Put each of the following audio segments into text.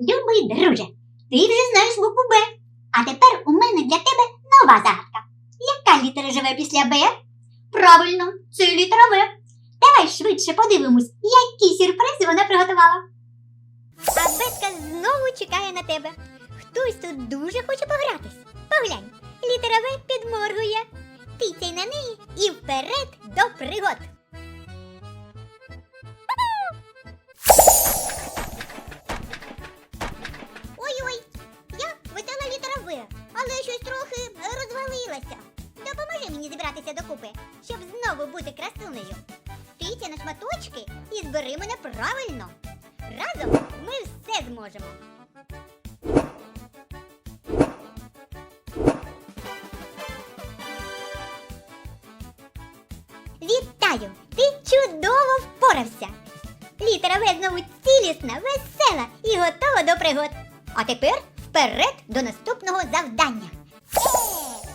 Любий друже, ти вже знаєш букву Б. А тепер у мене для тебе нова загадка. Яка літера живе після Б? Правильно, це літера В. Давай швидше подивимось, які сюрпризи вона приготувала. А Бетка знову чекає на тебе. Хтось тут дуже хоче погратись. Поглянь, літера В підморгує. Тицяй на неї і вперед до розвалилася. Допоможи мені зібратися докупи, щоб знову бути красунею. Тиця на шматочки і збери мене правильно. Разом ми все зможемо. Вітаю! Ти чудово впорався! Літера В знову цілісна, весела і готова до пригод. А тепер вперед до наступного завдання.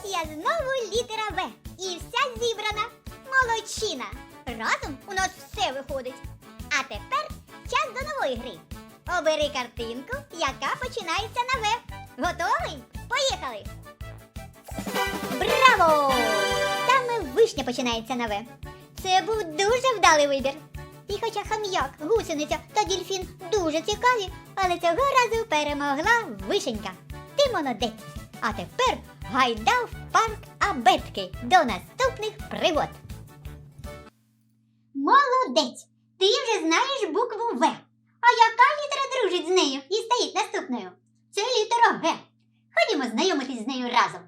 Я знову літера В. І вся зібрана. Молодчина! Разом у нас все виходить. А тепер час до нової гри. Обери картинку, яка починається на В. Готовий? Поїхали! Браво! Саме вишня починається на В. Це був дуже вдалий вибір. І хоча хам'як, гусениця та дільфін дуже цікаві, але цього разу перемогла вишенька. Ти молодець. А тепер гайда в парк Абетки до наступних пригод. Молодець! Ти вже знаєш букву В. А яка літера дружить з нею і стоїть наступною? Це літера Г. Ходімо знайомитись з нею разом.